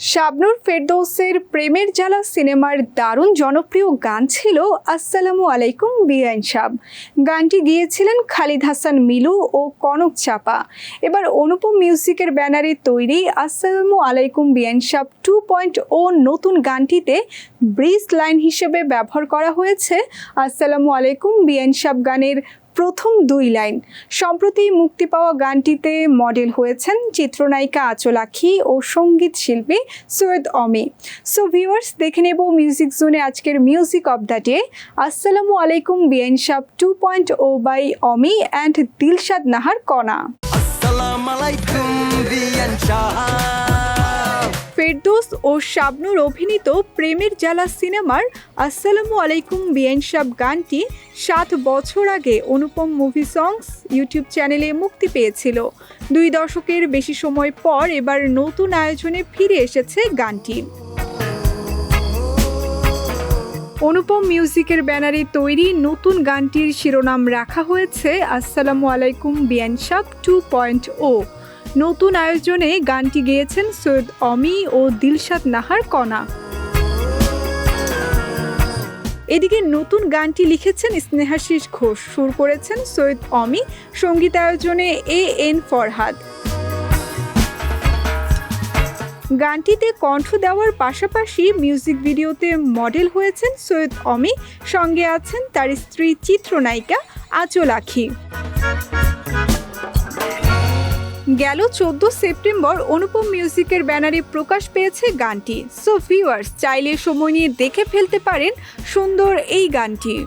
শাবনুর ফেরদৌসের প্রেমের জ্বালা সিনেমার দারুণ জনপ্রিয় গান ছিল আসসালামু আলাইকুম বিআইন সাব। গানটি গিয়েছিলেন খালিদ হাসান মিলু ও কনক চাপা। এবার অনুপম মিউজিকের ব্যানারে তৈরি আসসালামু আলাইকুম বিআইন সাব টু পয়েন্ট ও নতুন গানটিতে ব্রিজ লাইন হিসেবে ব্যবহার করা হয়েছে আসসালামু আলাইকুম বিআইন সাব গানের প্রথম দুই লাইন। সম্প্রতি মুক্তি পাওয়া গানটিতে মডেল হয়েছেন চিত্রনায়িকা আচল আখি ও সংগীত শিল্পী সৈয়দ অমি। সো ভিউয়ার্স দেখে নেব মিউজিক জোনে আজকের মিউজিক অব দ্য ডে আসসালামু আলাইকুম BN shop two point O by Omi and Dilshad Nahar Kona. আসসালাম আলাইকুম শাহ ফেরদৌস ও শাবনুর অভিনীত প্রেমের জ্বালা সিনেমার আসসালামু আলাইকুম বিএন সাব গানটি সাত বছর আগে অনুপম মুভি সংস ইউটিউব চ্যানেলে মুক্তি পেয়েছিল। দুই দশকের বেশি সময় পর এবার নতুন আয়োজনে ফিরে এসেছে গানটি। অনুপম মিউজিকের ব্যানারে তৈরি নতুন গানটির শিরোনাম রাখা হয়েছে আসসালামু আলাইকুম বিয়ান সাব টু পয়েন্ট ও। নতুন আয়োজনে গানটি গেয়েছেন সৈয়দ অমি ও দিলশাদ নাহার কণা। এদিকে নতুন গানটি লিখেছেন স্নেহাশিস ঘোষ। সুর করেছেন সৈয়দ অমি। সঙ্গীতায়োজনে এ এন ফরহাদ। গানটিতে কণ্ঠ দেওয়ার পাশাপাশি মিউজিক ভিডিওতে মডেল হয়েছেন সৈয়দ অমি। সঙ্গে আছেন তার স্ত্রী চিত্রনায়িকা আচল আখি। গেল চোদ্দ সেপ্টেম্বর অনুপম মিউজিকের ব্যানারে প্রকাশ পেয়েছে গানটি। সো ভিউয়ার্স চাইলে সময় নিয়ে দেখে ফেলতে পারেন সুন্দর এই গানটি।